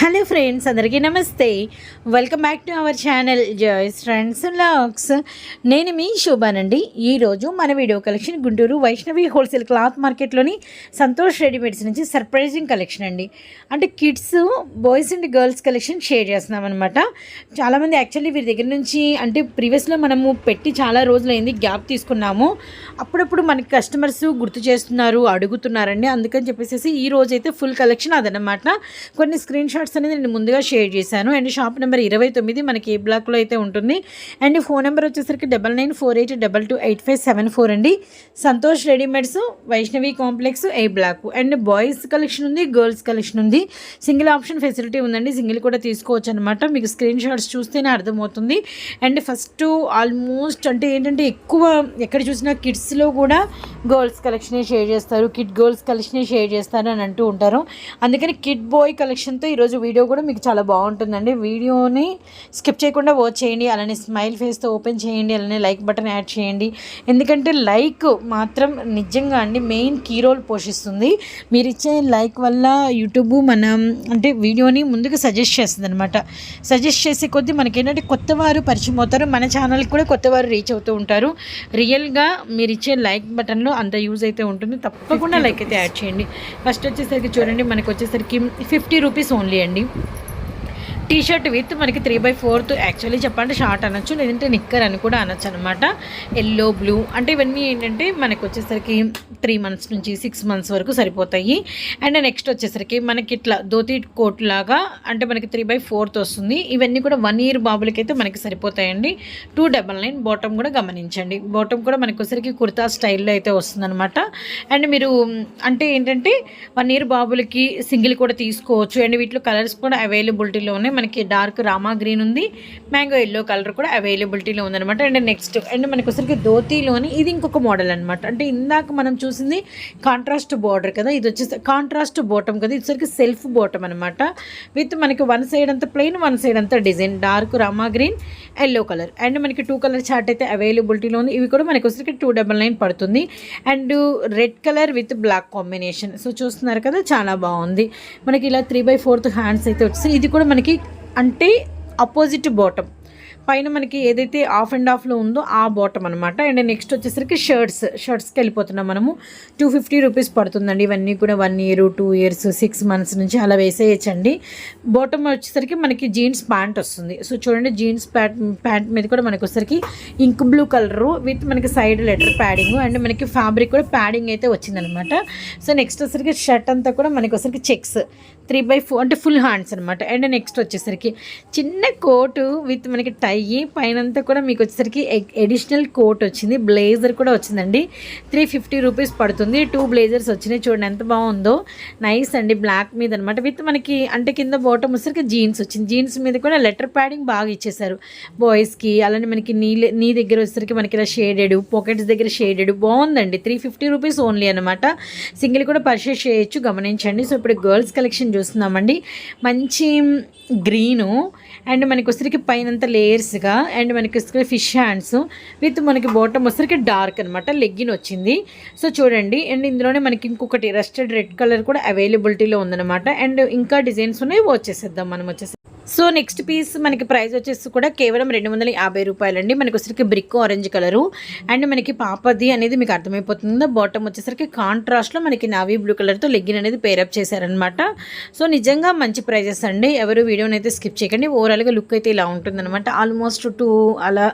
Hello friends అందరికీ నమస్తే. Welcome back to our channel joys friends lakhs నేను మీ శోభానండి. ఈరోజు మన video collection Guntur Vaishnavi wholesale cloth మార్కెట్లోని Santosh readymades నుంచి సర్ప్రైజింగ్ కలెక్షన్ అండి. అంటే kids boys and girls collection share చేస్తున్నాం అనమాట చాలామంది యాక్చువల్లీ వీరి దగ్గర నుంచి అంటే ప్రీవియస్లో మనము పెట్టి చాలా రోజులైంది గ్యాప్ తీసుకున్నాము. అప్పుడప్పుడు మనకి కస్టమర్స్ గుర్తు చేస్తున్నారు అడుగుతున్నారండి. అందుకని చెప్పేసి ఈ రోజు అయితే ఫుల్ కలెక్షన్ అదనమాట కొన్ని స్క్రీన్ షాట్స్ అనేది నేను ముందుగా షేర్ చేశాను. అండ్ షాప్ నెంబర్ ఇరవై తొమ్మిది మనకి ఏ బ్లాక్లో అయితే ఉంటుంది. అండ్ ఫోన్ నెంబర్ వచ్చేసరికి double nine four eight double two eight five seven four అండి. Santosh readymades Vaishnavi complex A block. And boys collection ఉంది గర్ల్స్ కలెక్షన్ ఉంది. సింగిల్ ఆప్షన్ ఫెసిలిటీ ఉందండి. సింగిల్ కూడా తీసుకోవచ్చు అనమాట మీకు స్క్రీన్ షాట్స్ చూస్తేనే అర్థమవుతుంది. అండ్ ఫస్ట్ ఆల్మోస్ట్ అంటే ఏంటంటే ఎక్కువ ఎక్కడ చూసినా కిడ్స్లో కూడా గర్ల్స్ కలెక్షనే షేర్ చేస్తారు. కిడ్ గర్ల్స్ కలెక్షనే షేర్ చేస్తారు అని అంటూ ఉంటారు. అందుకని కిడ్ బాయ్ కలెక్షన్తో ఈరోజు వీడియో కూడా మీకు చాలా బాగుంటుందండి. వీడియోని స్కిప్ చేయకుండా వాచ్ చేయండి. అలానే స్మైల్ ఫేస్తో ఓపెన్ చేయండి. అలానే లైక్ బటన్ యాడ్ చేయండి. ఎందుకంటే లైక్ మాత్రం నిజంగా అండి మెయిన్ కీ రోల్ పోషిస్తుంది. మీరు ఇచ్చే లైక్ వల్ల యూట్యూబ్ మనం అంటే వీడియోని ముందుకు సజెస్ట్ చేస్తుంది అనమాట సజెస్ట్ చేసే కొద్దీ మనకి ఏంటంటే కొత్త వారు పరిచయం అవుతారు. మన ఛానల్కి కూడా కొత్త వారు రీచ్ అవుతూ ఉంటారు. రియల్గా మీరు ఇచ్చే లైక్ బటన్లో అంత యూజ్ అయితే ఉంటుంది. తప్పకుండా లైక్ అయితే యాడ్ చేయండి. ఫస్ట్ వచ్చేసరికి చూడండి. మనకు వచ్చేసరికి ఫిఫ్టీ రూపీస్ ఓన్లీ అండి. చేయండి టీ షర్ట్ విత్ మనకి త్రీ బై ఫోర్త్ యాక్చువల్లీ చెప్పండి షార్ట్ అనొచ్చు లేదంటే నిక్కర్ అని కూడా అనొచ్చు అనమాట ఎల్లో బ్లూ అంటే ఇవన్నీ ఏంటంటే మనకు వచ్చేసరికి త్రీ మంత్స్ నుంచి సిక్స్ మంత్స్ వరకు సరిపోతాయి. అండ్ నెక్స్ట్ వచ్చేసరికి మనకి ఇట్లా ధోతి కోట్ లాగా అంటే మనకి త్రీ బై ఫోర్త్ వస్తుంది. ఇవన్నీ కూడా వన్ ఇయర్ బాబులకి అయితే మనకి సరిపోతాయండి. టూ డబల్ నైన్ బాటమ్ కూడా గమనించండి. బాటమ్ కూడా మనకి వచ్చేసరికి కుర్తా స్టైల్లో అయితే వస్తుందన్నమాట. అండ్ మీరు అంటే ఏంటంటే వన్ ఇయర్ బాబులకి సింగిల్ కూడా తీసుకోవచ్చు. అండ్ వీటిలో కలర్స్ కూడా అవైలబిలిటీలో ఉన్నాయి మనకి డార్క్ రామా గ్రీన్ ఉంది. మ్యాంగో ఎల్లో కలర్ కూడా అవైలబిలిటీలో ఉందనమాట అండ్ నెక్స్ట్ అండ్ మనకి వచ్చరికి ధోతీలోని ఇది ఇంకొక మోడల్ అనమాట అంటే ఇందాక మనం చూసింది కాంట్రాస్ట్ బార్డర్ కదా ఇది వచ్చేసి కాంట్రాస్ట్ బాటమ్ కదా ఇది సెల్ఫ్ బాటమ్ అనమాట విత్ మనకి వన్ సైడ్ అంతా ప్లెయిన్ వన్ సైడ్ అంతా design dark rama green yellow colour. And మనకి టూ కలర్ చార్ట్ అయితే అవైలబిలిటీలో ఉంది. ఇవి కూడా మనకి వచ్చరికి టూ డబల్ నైన్ పడుతుంది. And red colour with black combination. So చూస్తున్నారు కదా చాలా బాగుంది. మనకి ఇలా త్రీ బై ఫోర్త్ హ్యాండ్స్ అయితే వచ్చేసి ఇది కూడా మనకి అంటే అపోజిట్ బాటమ్ పైన మనకి ఏదైతే ఆఫ్ అండ్ ఆఫ్లో ఉందో ఆ బాటమ్ అనమాట అండ్ నెక్స్ట్ వచ్చేసరికి షర్ట్స్ షర్ట్స్కి వెళ్ళిపోతున్నాం మనము. టూ ఫిఫ్టీ రూపీస్ పడుతుందండి. ఇవన్నీ కూడా one year two years six months నుంచి అలా వేసేయచ్చండి. బాటమ్ వచ్చేసరికి మనకి జీన్స్ ప్యాంట్ వస్తుంది. సో చూడండి జీన్స్ ప్యాంట్ ప్యాంట్ మీద కూడా మనకి వచ్చేసరికి ఇంక్ బ్లూ కలరు విత్ మనకి సైడ్ లెటర్ ప్యాడింగ్ అండ్ మనకి ఫ్యాబ్రిక్ కూడా ప్యాడింగ్ అయితే వచ్చిందనమాట సో నెక్స్ట్ వచ్చేసరికి షర్ట్ అంతా కూడా మనకి వచ్చేసరికి చెక్స్ త్రీ బై ఫోర్ అంటే ఫుల్ హ్యాండ్స్ అనమాట అండ్ నెక్స్ట్ వచ్చేసరికి చిన్న కోటు విత్ మనకి టై పైనంతా కూడా మీకు వచ్చేసరికి ఎడిషనల్ కోట్ వచ్చింది. బ్లేజర్ కూడా వచ్చిందండి. త్రీ ఫిఫ్టీ రూపీస్ పడుతుంది. టూ బ్లేజర్స్ వచ్చినాయి. చూడండి ఎంత బాగుందో. నైస్ అండి. బ్లాక్ మీద అనమాట విత్ మనకి అంటే కింద బాటమ్ వచ్చేసరికి జీన్స్ వచ్చింది. జీన్స్ మీద కూడా లెటర్ ప్యాడింగ్ బాగా ఇచ్చేసారు బాయ్స్కి అలానే మనకి నీ నీ దగ్గర వచ్చేసరికి మనకి ఇలా షేడెడ్ పాకెట్స్ దగ్గర షేడెడ్ బాగుందండి. త్రీ ఫిఫ్టీ రూపీస్ ఓన్లీ అనమాట సింగిల్ కూడా పర్చేస్ చేయొచ్చు. గమనించండి. సో ఇప్పుడు గర్ల్స్ కలెక్షన్ చూస్తున్నామండి. మంచి గ్రీను అండ్ మనకి ఉసిరికి పైనంత లేయర్స్గా అండ్ మనకి ఉసిరికి ఫిష్ హ్యాండ్స్ విత్ మనకి బాటమ్ ఉసిరికి డార్క్ అనమాట లెగ్గిన్ వచ్చింది. సో చూడండి అండ్ ఇందులోనే మనకి ఇంకొకటి రస్టెడ్ రెడ్ కలర్ కూడా అవైలబిలిటీలో ఉందన్నమాట. అండ్ ఇంకా డిజైన్స్ ఉన్నాయి వచ్చేసేద్దాం మనం వచ్చేసి సో నెక్స్ట్ పీస్ మనకి ప్రైస్ వచ్చేసి కూడా కేవలం రెండు వందల యాభై రూపాయలండి. మనకి వచ్చరికి బ్రిక్ ఆరెంజ్ కలరు. అండ్ మనకి పాపది అనేది మీకు అర్థమైపోతుంది? బాటమ్ వచ్చేసరికి కాంట్రాస్ట్లో మనకి నావీ బ్లూ కలర్తో లెగ్గిన్ అనేది పేరప్ చేశారనమాట సో నిజంగా మంచి ప్రైజెస్ అండి. ఎవరు వీడియోని అయితే స్కిప్ చేయకండి. ఓవరాల్గా లుక్ అయితే ఇలా ఉంటుందన్నమాట. ఆల్మోస్ట్ టూ అలా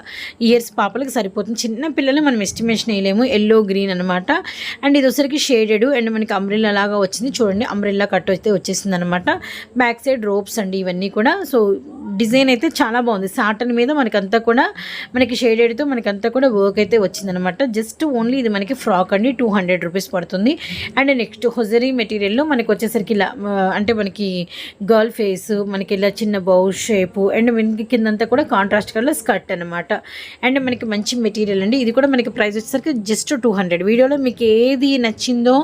ఇయర్స్ పాపలకి సరిపోతుంది. చిన్న పిల్లలు మనం ఎస్టిమేషన్ వేయలేము. ఎల్లో గ్రీన్ అనమాట అండ్ ఇది వచ్చరికి షేడెడ్ అండ్ మనకి అంబ్రిల్లా లాగా వచ్చింది. చూడండి అంబ్రిల్లా కట్ అయితే వచ్చేసింది అనమాట బ్యాక్ సైడ్ రోప్స్ అండి ఇవన్నీ కూడా. సో డిజైన్ అయితే చాలా బాగుంది. సాటన్ మీద మనకంతా కూడా మనకి షేడెడ్తో మనకంతా కూడా వర్క్ అయితే వచ్చిందనమాట జస్ట్ ఓన్లీ ఇది మనకి ఫ్రాక్ అండి టూ హండ్రెడ్ రూపీస్ పడుతుంది. అండ్ నెక్స్ట్ హొజరీ మెటీరియల్లో మనకి వచ్చేసరికి ఇలా అంటే మనకి గర్ల్ ఫేస్ మనకి ఇలా చిన్న బౌల్ షేపు అండ్ మనకి కిందంతా కూడా కాంట్రాస్ట్ కలర్ స్కర్ట్ అనమాట అండ్ మనకి మంచి మెటీరియల్ అండి. ఇది కూడా మనకి ప్రైస్ వచ్చేసరికి జస్ట్ టూ హండ్రెడ్ వీడియోలో మీకు ఏది నచ్చిందో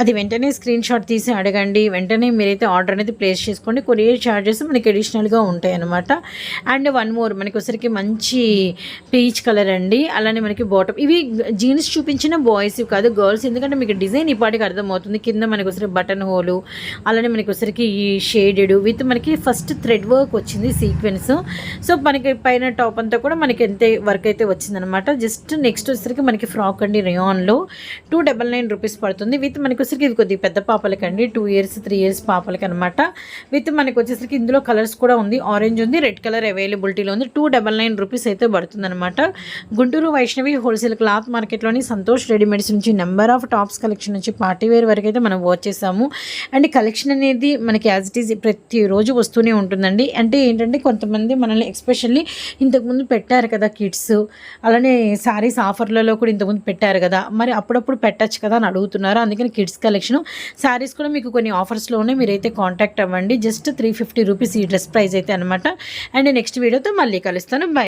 అది వెంటనే స్క్రీన్ షాట్ తీసి అడగండి. వెంటనే మీరైతే ఆర్డర్ అనేది ప్లేస్ చేసుకోండి. కొరియర్ ఛార్జెస్ మనకి అడిషనల్గా ఉంటాయి అనమాట అనమాట అండ్ వన్ మోర్ మనకి ఒకసారికి మంచి పీచ్ కలర్ అండి. అలానే మనకి బాటమ్. ఇవి జీన్స్ చూపించిన బాయ్స్ కాదు గర్ల్స్. ఎందుకంటే మీకు డిజైన్ ఇప్పటికి అర్థమవుతుంది. కింద మనకి ఒకసారి బటన్ హోలు అలానే మనకి ఒకసారికి ఈ షేడెడ్ విత్ మనకి ఫస్ట్ థ్రెడ్ వర్క్ వచ్చింది సీక్వెన్స్. సో మనకి పైన టాప్ అంతా కూడా మనకి ఎంత వర్క్ అయితే వచ్చిందనమాట జస్ట్ నెక్స్ట్ వచ్చేసరికి మనకి ఫ్రాక్ అండి రేయాన్లో. టూ డబల్ నైన్ రూపీస్ పడుతుంది. విత్ మనకి వచ్చేసరికి ఇది కొద్దిగా పెద్ద పాపలకండి. టూ ఇయర్స్ త్రీ ఇయర్స్ పాపలకి అనమాట విత్ మనకి వచ్చేసరికి ఇందులో కలర్స్ కూడా ఉంది. ఆరెంజ్ ఉంది రెడ్ కలర్ అవైలబిలిటీలో ఉంది. టూ డబల్ నైన్ రూపీస్ అయితే పడుతుంది అనమాట గుంటూరు వైష్ణవి హోల్సేల్ క్లాత్ మార్కెట్లోని సంతోష్ రెడీమేడ్స్ నుంచి నెంబర్ ఆఫ్ టాప్స్ కలెక్షన్ నుంచి పార్టీ వేర్ వరకు అయితే మనం వాచ్ చేసాము. అండ్ కలెక్షన్ అనేది మనకి యాజ్ ఇట్ ఈజ్ ప్రతిరోజు వస్తూనే ఉంటుందండి. అంటే ఏంటంటే కొంతమంది మనల్ని ఎక్స్పెషల్లీ ఇంతకుముందు పెట్టారు కదా కిడ్స్ అలానే శారీస్ ఆఫర్లలో కూడా ఇంతకుముందు పెట్టారు కదా. మరి అప్పుడప్పుడు పెట్టచ్చు కదా అని అడుగుతున్నారు. అందుకని కిడ్స్ కలెక్షన్ శారీస్ కూడా మీకు కొన్ని ఆఫర్స్లో ఉన్నాయి మీరైతే కాంటాక్ట్ అవ్వండి. జస్ట్ త్రీ ఫిఫ్టీ రూపీస్ ఈ డ్రెస్ ప్రైస్ అయితే అనమాట అండ్ నెక్స్ట్ వీడియోతో మళ్ళీ కలుస్తాను. బై